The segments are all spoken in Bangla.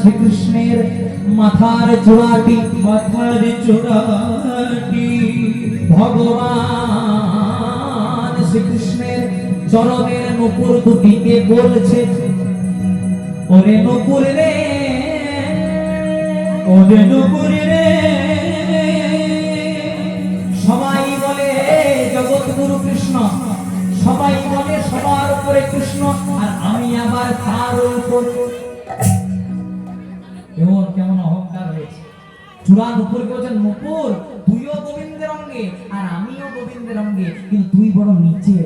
শ্রীকৃষ্ণের মাথার চূড়াটি মাথার চূড়াটি। ভগবান শ্রীকৃষ্ণের চরণের নুপুর দুটিকে বলছে, ওরে নুপুর রে, ওরে নুপুরে রে। সবাই বলে জগৎগুরু কৃষ্ণ, সবাই বলে সবার উপরে কৃষ্ণ, আর আমি আবার তার উপর চূড়া নুপুর বলছেন নুপুর তুইও গোবিন্দের অঙ্গে, আর আমিও গোবিন্দের অঙ্গে, কিন্তু তুই বড় নিচে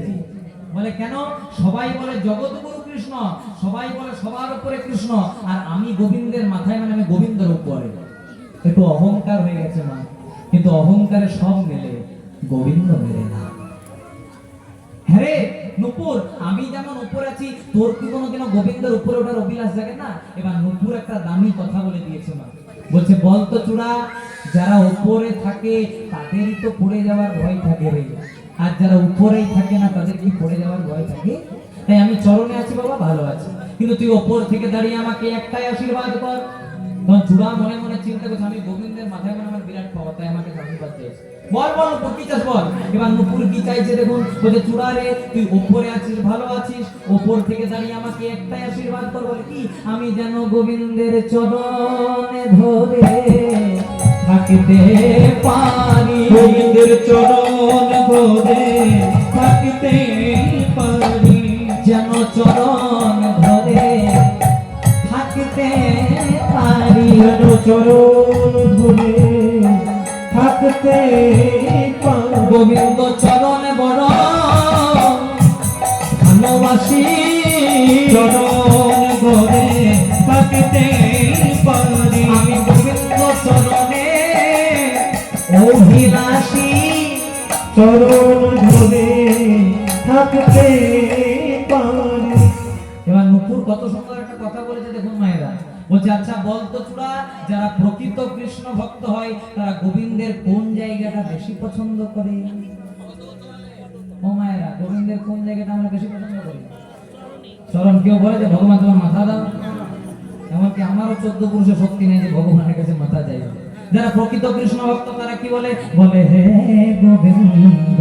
বলে কেন? সবাই বলে জগৎগুরু কৃষ্ণ। সবাই বলে, সবার উপরে কৃষ্ণ। আর আমি গোবিন্দের মাথায় মানে আমি গোবিন্দের উপরে। একটু অহংকার হয়ে গেছে মা। কিন্তু অহংকারে সব মেলে, গোবিন্দ মেলে না। হ্যাঁ নুপুর আমি যেমন উপরে আছি, তোর কি কোনোদিনও গোবিন্দের উপরে ওঠার অভিলাষ জাগে না? এবার নুপুর একটা দামি কথা বলে দিয়েছে মা। বলছে, বল তো চূড়া, যারা উপরে থাকে তাদেরই তো পড়ে যাওয়ার ভয় থাকে রে। আর যারা উপরেই থাকে না, তাদের কি পড়ে যাওয়ার ভয় থাকে? তাই আমি চরণে আছি বাবা, ভালো আছি। কিন্তু তুই ওপর থেকে দাঁড়িয়ে আমাকে একটাই আশীর্বাদ কর। তখন চূড়া মনে মনে চিন্তা করছে আমি গোবিন্দের মাথায় মানে আমার বিরাট পাওয়া তাই আমাকে আশীর্বাদ চাইছে বল বল নুপুর কি চাস বল এবার নুপুর কি চাইছে দেখুন? বলছে চূড়া রে তুই ওপরে আছিস, ভালো আছিস, ওপর থেকে দাঁড়িয়ে আমাকে একটাই আশীর্বাদ কর, বলে কি? আমি যেন গোবিন্দের চরণে ধরে থাকতে পারি। গোবিন্দের চরণ ধরে থাকতে যেন চরণ ধরে থাকতে গোবিন্দ চরণ বড় ভালোবাসি চরণ ধরে থাকতে পারি। আমি গোবিন্দ চরণে অভিলাষী। চরণ ধরে থাকতে পারি। এবার নুপুর কত সুন্দর একটা কথা বলেছে দেখুন মায়েরা। বলছে আচ্ছা বল তো চূড়া, যারা প্রকৃত কৃষ্ণ ভক্ত হয়, তারা গোবিন্দের কোন জায়গাটা বেশি পছন্দ করে? মায়েরা, গোবিন্দের কোন জায়গাটা আমরা বেশি পছন্দ করি? চরণ কেউ বলে যে, ভগবান, তোমার মাথা দাও। এমনকি আমারও চোদ্দ পুরুষের শক্তি নেই যে, ভগবানের কাছে মাথা যাই যারা প্রকৃত কৃষ্ণ ভক্ত, তারা কি বলে? বলে, হে গোবিন্দ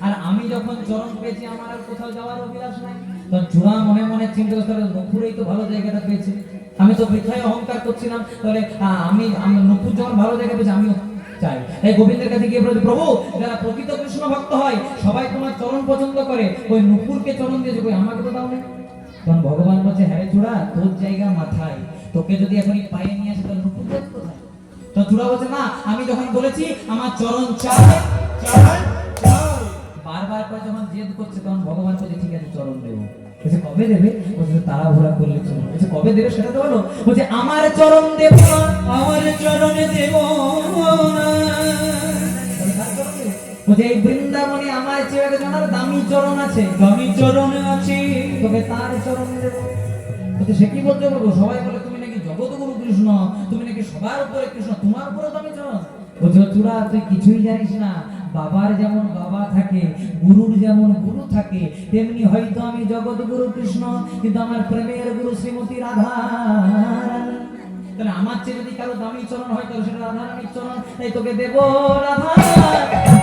আর আমি যখন তো ভালো জায়গাটা পেয়েছে আমি অহংকার করছিলাম তাহলে আমি আমি নুপুর যখন ভালো জায়গা পেয়েছি আমিও চাই এই গোবিন্দের কাছে গিয়ে বলছে প্রভু যারা প্রকৃত কৃষ্ণ ভক্ত হয় সবাই তোমার চরণ পছন্দ করে ওই নুপুরকে চরণ দিয়েছে, কই আমাকে তো দাও না তখন ভগবান বলছে হ্যাঁ চূড়া, তোর জায়গা মাথায়। তোকে যদি এখনই পায়ে নিয়ে আসে, তাহলে নুপুর তো চূড়া বলছে না আমি যখন বলেছি, আমার চরণ চাই বারবার করে যখন জেদ করছে, তখন ভগবান বলছে, ঠিক আছে, চরণ দেবো। বলছে, কবে দেবে? বলছে করলে বলছে, কবে দেবে সেটা তো বলো। বলছে, আমার চরণ দেব না, আমার চরণে দেব না? বলছে এই বৃন্দাবনে আমার চেয়ে জানার দামি চরণ আছে। আমি চরণে আছি। তোকে তার চরণ দেব। বলছে সে কি বলতে পারব সবাই বলে তুমি নাকি জগৎগুরু কৃষ্ণ তুমি নাকি সবার উপরে কৃষ্ণ তোমার উপরে দামি চরণ? বলছে চূড়া তুই কিছুই জানিস না। বাবার যেমন বাবা থাকে গুরুর যেমন গুরু থাকে তেমনি হয়তো আমি জগৎগুরু কৃষ্ণ কিন্তু আমার প্রেমের গুরু শ্রীমতী রাধা তাহলে আমার চেয়ে যদি কারও দামি চরণ হয় তাহলে সেটা রাধা রানীর চরণ। তাই তোকে দেব রাধা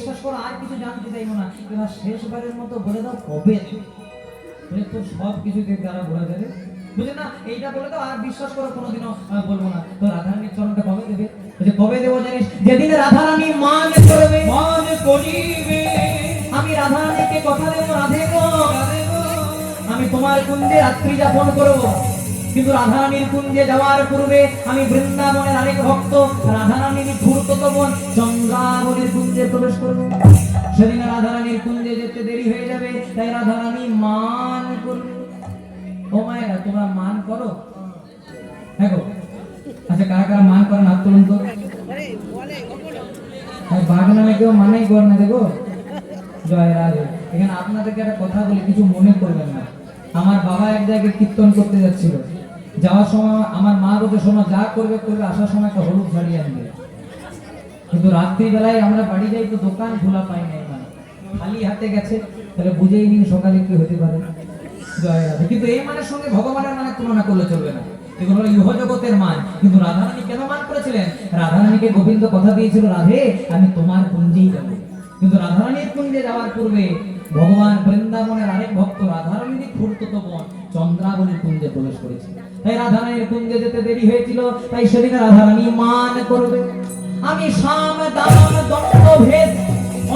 বিশ্বাস করো, আর কিছু জানতে চাইব না। এবার শেষবারের মতো বলে দাও কবে। বলে তো সব কিছুতে তারা বলে দেবে। বুঝে না? এইটা বলে দাও, আর বিশ্বাস করো, কোনোদিনও বলব না। তো রাধারানীর চরণটা কবে দেবে? বলছে, কবে দেবো জানিস? যেদিন রাধারানী মান করবে মান করিবে আমি রাধারানীকে কথা দেবো, রাধে গো আমি তোমার কুঞ্জে রাত্রি যাপন করব। কিন্তু রাধারানীর কুঞ্জে যাওয়ার পূর্বে আমি বৃন্দাবনের আরেক ভক্ত, রাধারানীর ধূর্ততবন চন্দ্রাবনের কুঞ্জে প্রবেশ করব। সেদিন রাধারানীর কুঞ্জে যেতে দেরি হয়ে যাবে, তাই রাধারানী মান করবে ও মায়েরা, তোমরা মান করো? গো আচ্ছা কারা কারা মান করেন হাত তুলুন তো। বাঘ নামে কেউ মানেই কর না দেখো। জয় রাধে। এখানে আপনাদেরকে একটা কথা বলি, কিছু মনে করবেন না। আমার বাবা এক জায়গায় কীর্তন করতে যাচ্ছিল। যাওয়ার সময় আমার মা বলতে শোনো, যা করবে করবে, আসার সময় একটা হলুদ শাড়ি আনবে। কিন্তু রাত্রিবেলায় আমরা বাড়ি যাই তো দোকান খোলা পাই না এখানে। খালি হাতে গেছে। তাহলে বুঝেই নিন সকালে কি হতে পারে। জয় কিন্তু এই মানের সঙ্গে ভগবানের মানে তুলনা করলে চলবে না। এগুলো ইহ জগতের মান। কিন্তু রাধারানী কেন মান করেছিলেন? রাধারানীকে গোবিন্দ কথা দিয়েছিল, রাধে, আমি তোমার কুঞ্জেই যাব। কিন্তু রাধারানীর কুঞ্জে যাওয়ার পূর্বে ভগবান বৃন্দাবনের আরেক ভক্ত রাধারানীর খুর্তত বন চন্দ্রাবলীর কুঞ্জে প্রবেশ করেছে তাই রাধারানীর কুঞ্জে যেতে দেরি হয়েছিল, তাই সেদিন রাধারানী মান করবে। আমি সাম দান দণ্ড, ভেদ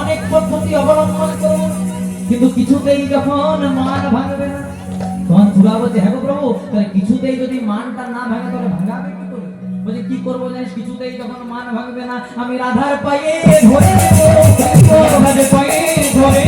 অনেক পদ্ধতি অবলম্বন করব, কিন্তু কিছুতেই যখন মান ভাঙবে না, তখন চূড়া বলছে হ্যাঁ প্রভু, তাহলে কিছুতেই যদি মানটা না ভাঙে, তাহলে ভাঙাবে কি করে? বলছে, কি করব জানিস? কিছুতেই যখন মান ভাঙবে না, আমি রাধার পায়ে ধরে রাধার পায়ে ধরে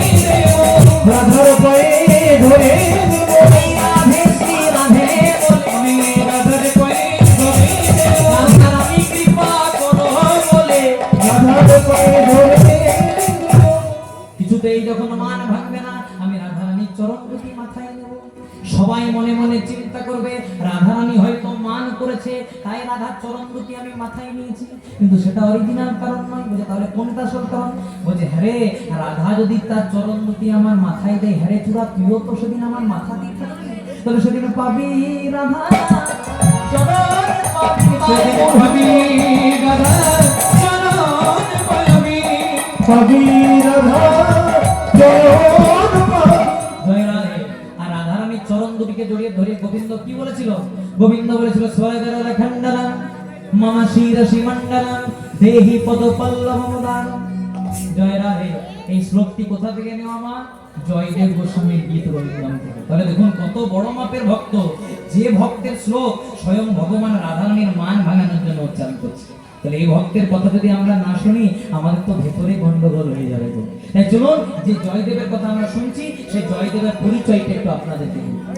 মনে মনে চিন্তা করবে রাধারানী হয়তো মান করেছে তাই রাধার চরণ দুটি আমি মাথায় নিয়েছি। কিন্তু সেটা অরিজিনাল কারণ নয় বলছে তাহলে কোনটা আসল কারণ? বলছে হ্যারে রাধা যদি তার চরণ দুটি আমার মাথায় দেয় হ্যারে চূড়া তুইও তো সেদিন আমার মাথা দিয়ে থাকবি তাহলে সেদিন পাবি রাধা চরণ পাবি চরণ পাবি। পাবি রাধা চরণ চরণ জড়িয়ে ধরে গোবিন্দ কি বলেছিল? গোবিন্দ বলেছিল দেহি পদ পল্লবদান জয় রাধে। এই শ্লোকটি কোথা থেকে জয়দেব গোস্বামীর গীত রবীন্দ্রাম থেকে। তাহলে দেখুন, কত বড় মাপের ভক্ত। যে ভক্তের শ্লোক স্বয়ং ভগবান রাধারানীর মান ভাঙানোর জন্য উচ্চারণ করছে। তাহলে এই ভক্তের কথা যদি আমরা না শুনি, আমাদের তো ভেতরে গন্ডগোল হয়ে যাবে তাই চলুন, যে জয়দেবের কথা আমরা শুনছি, সেই জয়দেবের পরিচয়টা একটু আপনাদের দিই।